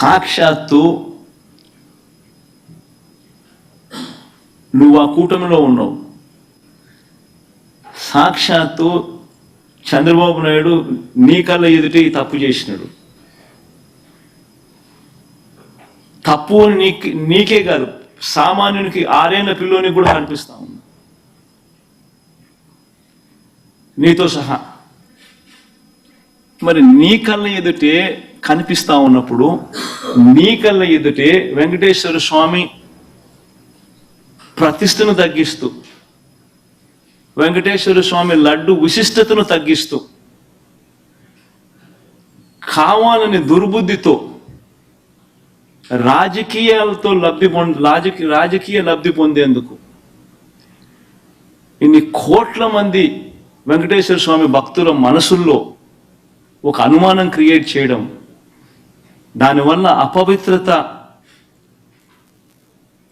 సాక్షాత్తు నువ్వు ఆ కూటమిలో ఉన్నావు. సాక్షాత్తు చంద్రబాబు నాయుడు నీ కళ్ళ ఎదుటి తప్పు చేసినాడు. తప్పు అని నీకు నీకే కాదు సామాన్యునికి ఆరేళ్ళ పిల్లోనికి కూడా కనిపిస్తా ఉంది. నీతో సహా. మరి నీ కళ్ళ ఎదుటే కనిపిస్తా ఉన్నప్పుడు నీ కళ్ళ ఎదుటే వెంకటేశ్వర స్వామి ప్రతిష్టను తగ్గిస్తూ వెంకటేశ్వర స్వామి లడ్డు విశిష్టతను తగ్గిస్తూ కావాలని దుర్బుద్ధితో రాజకీయాలతో లబ్ధి పొంద రాజకీయ రాజకీయ లబ్ధి పొందేందుకు ఇన్ని కోట్ల మంది వెంకటేశ్వర స్వామి భక్తుల మనసుల్లో ఒక అనుమానం క్రియేట్ చేయడం దానివల్ల అపవిత్రత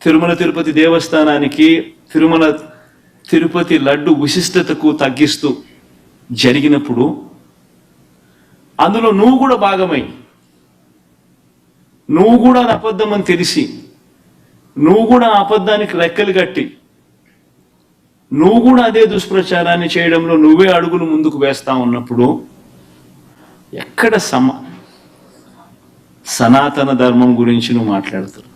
తిరుమల తిరుపతి దేవస్థానానికి తిరుమల తిరుపతి లడ్డు విశిష్టతకు తగ్గిస్తూ జరిగినప్పుడు అందులో నువ్వు కూడా భాగమై నువ్వు కూడా అది అబద్ధం అని తెలిసి నువ్వు కూడా అబద్ధానికి లెక్కలు కట్టి నువ్వు కూడా అదే దుష్ప్రచారాన్ని చేయడంలో నువ్వే అడుగులు ముందుకు వేస్తా ఉన్నప్పుడు ఎక్కడ సమ సనాతన ధర్మం గురించి నువ్వు మాట్లాడుతున్నావు.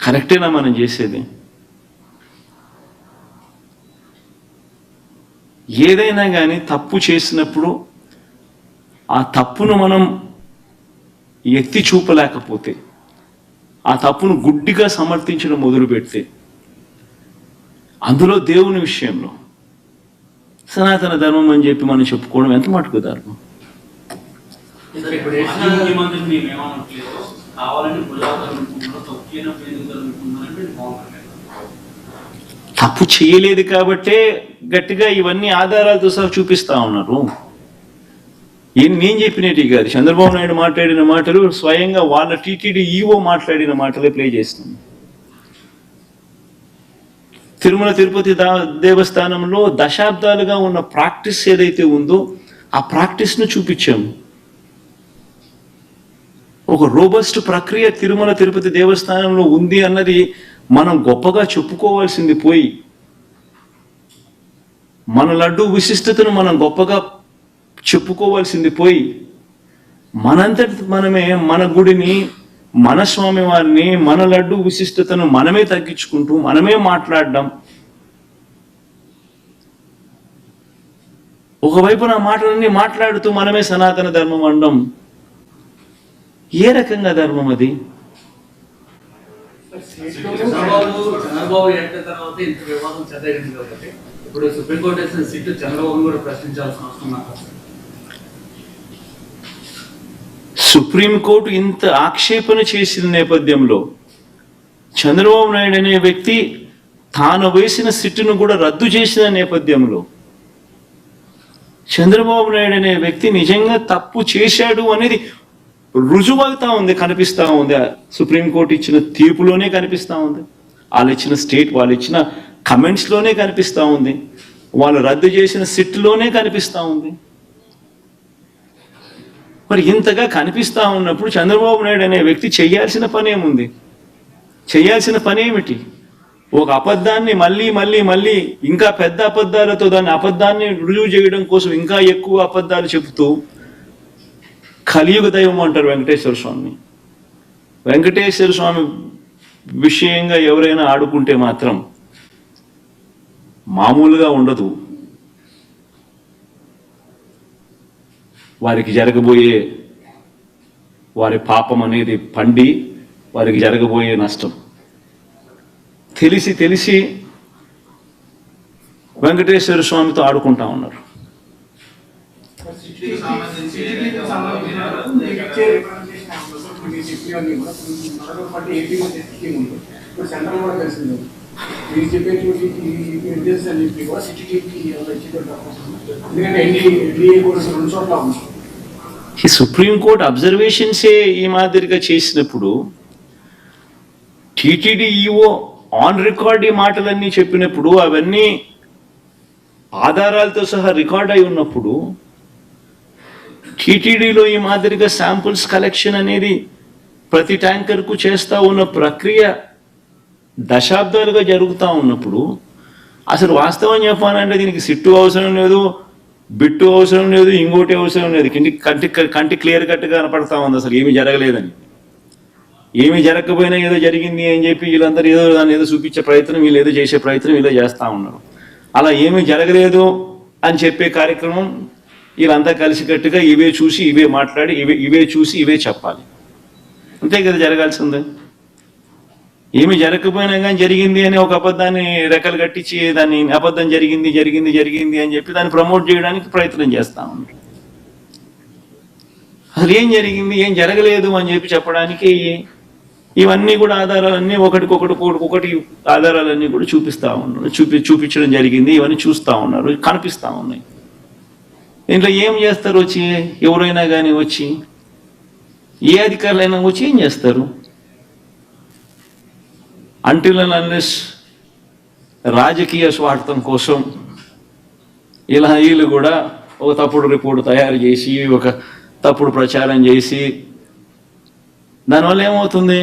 కరెక్టేనా మనం చేసేది? ఏదైనా కానీ తప్పు చేసినప్పుడు ఆ తప్పును మనం ఎత్తి చూపలేకపోతే ఆ తప్పును గుడ్డిగా సమర్థించడం మొదలు పెడితే అందులో దేవుని విషయంలో సనాతన ధర్మం అని చెప్పి మనం చెప్పుకోవడం ఎంత మటుకు ధర్మం మేము ఏమనట్లేదు కావాలని తొక్కిన తప్పు చేయలేదు కాబట్టే గట్టిగా ఇవన్నీ ఆధారాలతో సహా చూపిస్తా ఉన్నారు. ఏం నేను చెప్పినట్టు కాదు. చంద్రబాబు నాయుడు మాట్లాడిన మాటలు స్వయంగా వాళ్ళ టీటీడీ ఈవో మాట్లాడిన మాటలే ప్లే చేస్తున్నాం తిరుమల తిరుపతి దేవస్థానంలో దశాబ్దాలుగా ఉన్న ప్రాక్టీస్ ఏదైతే ఉందో ఆ ప్రాక్టీస్ను చూపించాము. ఒక రోబస్ట్ ప్రక్రియ తిరుమల తిరుపతి దేవస్థానంలో ఉంది అన్నది మనం గొప్పగా చెప్పుకోవాల్సింది పోయి మన లడ్డు విశిష్టతను మనం గొప్పగా చెప్పుకోవాల్సింది పోయి మనంతటి మనమే మన గుడిని మన స్వామి వారిని మన లడ్డు విశిష్టతను మనమే తగ్గించుకుంటూ మనమే మాట్లాడడం. ఒకవైపు నా మాటలన్నీ మాట్లాడుతూ మనమే సనాతన ధర్మం అనడం ఏ రకంగా ధర్మం అది చంద్రబాబు చంద్రబాబు ఎట్టిన తర్వాత ఇంత వివాదం చెద్దగింది కాబట్టి ఇప్పుడు సుప్రీంకోర్టు వేసిన సీటు చంద్రబాబు కూడా ప్రశ్నించాల్సిన అవసరం నాకు అసలు. సుప్రీంకోర్టు ఇంత ఆక్షేపణ చేసిన నేపథ్యంలో చంద్రబాబు నాయుడు అనే వ్యక్తి తాను వేసిన సిట్టును కూడా రద్దు చేసిన నేపథ్యంలో చంద్రబాబు నాయుడు అనే వ్యక్తి నిజంగా తప్పు చేశాడు అనేది రుజువవుతా ఉంది కనిపిస్తూ ఉంది. ఆ సుప్రీంకోర్టు ఇచ్చిన తీర్పులోనే కనిపిస్తూ ఉంది. వాళ్ళు ఇచ్చిన స్టేట్ వాళ్ళు ఇచ్చిన కమెంట్స్లోనే కనిపిస్తూ ఉంది. వాళ్ళు రద్దు చేసిన సిట్లోనే కనిపిస్తూ ఉంది. మరి ఇంతగా కనిపిస్తూ ఉన్నప్పుడు చంద్రబాబు నాయుడు అనే వ్యక్తి చేయాల్సిన పని ఏముంది? చేయాల్సిన పని ఏమిటి? ఒక అబద్ధాన్ని మళ్ళీ మళ్ళీ మళ్ళీ ఇంకా పెద్ద అబద్ధాలతో దాన్ని అబద్ధాన్ని రుజువు చేయడం కోసం ఇంకా ఎక్కువ అబద్ధాలు చెబుతూ కలియుగ దైవం అంటారు వెంకటేశ్వర స్వామిని వెంకటేశ్వర స్వామి విషయంగా ఎవరైనా ఆడుకుంటే మాత్రం మామూలుగా ఉండదు. వారికి జరగబోయే వారి పాపం అనేది పండి వారికి జరగబోయే నష్టం. తెలిసి తెలిసి వెంకటేశ్వర స్వామితో ఆడుకుంటా ఉన్నారు. ఇచ్చే రిప్రజెంటేషన్ అసలు మీరు చెప్పినవన్నీ కూడా మొదలు పట్టి ఏపీ స్కీమ్ ఉంది ఇప్పుడు సెంట్రల్ కూడా తెలిసింది మీరు చెప్పేటువంటి ఈ నిర్దేశం అని చెప్పి కూడా సిటీకి ఇచ్చేటువంటి అవకాశం ఎందుకంటే ఎన్డీ ఎన్డీఏ కూడా రెండు చోట్ల ఉంది ఈ సుప్రీంకోర్టు అబ్జర్వేషన్సే ఈ మాదిరిగా చేసినప్పుడు టీటీడీ ఈఓ ఆన్ రికార్డ్ ఈ మాటలన్నీ చెప్పినప్పుడు అవన్నీ ఆధారాలతో సహా రికార్డ్ అయి ఉన్నప్పుడు టీటీడీలో ఈ మాదిరిగా శాంపుల్స్ కలెక్షన్ అనేది ప్రతి ట్యాంకర్కు చేస్తూ ఉన్న ప్రక్రియ దశాబ్దాలుగా జరుగుతూ ఉన్నప్పుడు అసలు వాస్తవం చెప్పాలంటే దీనికి సిట్టు అవసరం లేదు బిట్టు అవసరం లేదు ఇంకోటి అవసరం లేదు. కంటి కంటి కంటి క్లియర్ కట్గా కనపడతా ఉంది అసలు ఏమీ జరగలేదని. ఏమీ జరగకపోయినా ఏదో జరిగింది అని చెప్పి వీళ్ళందరూ ఏదో దాన్ని ఏదో చూపించే ప్రయత్నం వీళ్ళు ఏదో చేసే ప్రయత్నం వీళ్ళు చేస్తూ ఉన్నారు. అలా ఏమీ జరగలేదు అని చెప్పే కార్యక్రమం వీళ్ళంతా కలిసికట్టుగా ఇవే చూసి ఇవే మాట్లాడి ఇవే ఇవే చూసి ఇవే చెప్పాలి. అంతే కదా జరగాల్సిందే. ఏమి జరగకపోయినా కానీ జరిగింది అని ఒక అబద్ధాన్ని రెక్కలు కట్టించి దాన్ని అబద్ధం జరిగింది జరిగింది జరిగింది అని చెప్పి దాన్ని ప్రమోట్ చేయడానికి ప్రయత్నం చేస్తా ఉంటారు అసలు ఏం జరిగింది ఏం జరగలేదు అని చెప్పి చెప్పడానికి ఇవన్నీ కూడా ఆధారాలన్నీ ఒకటికొకటి ఒకటి ఆధారాలన్నీ కూడా చూపిస్తా ఉన్నారు. చూపి చూపించడం జరిగింది ఇవన్నీ చూస్తా ఉన్నారు కనిపిస్తా ఉన్నాయి. దీంట్లో ఏం చేస్తారు వచ్చి? ఎవరైనా కానీ వచ్చి? ఏ అధికారులైనా వచ్చి ఏం చేస్తారు? అంటిల్ అన్లెస్ రాజకీయ స్వార్థం కోసం ఇలా వీళ్ళు కూడా ఒక తప్పుడు రిపోర్ట్ తయారు చేసి ఒక తప్పుడు ప్రచారం చేసి దానివల్ల ఏమవుతుంది?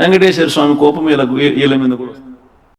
వెంకటేశ్వర స్వామి కోపం వీళ్ళకు వీళ్ళ మీద కూడా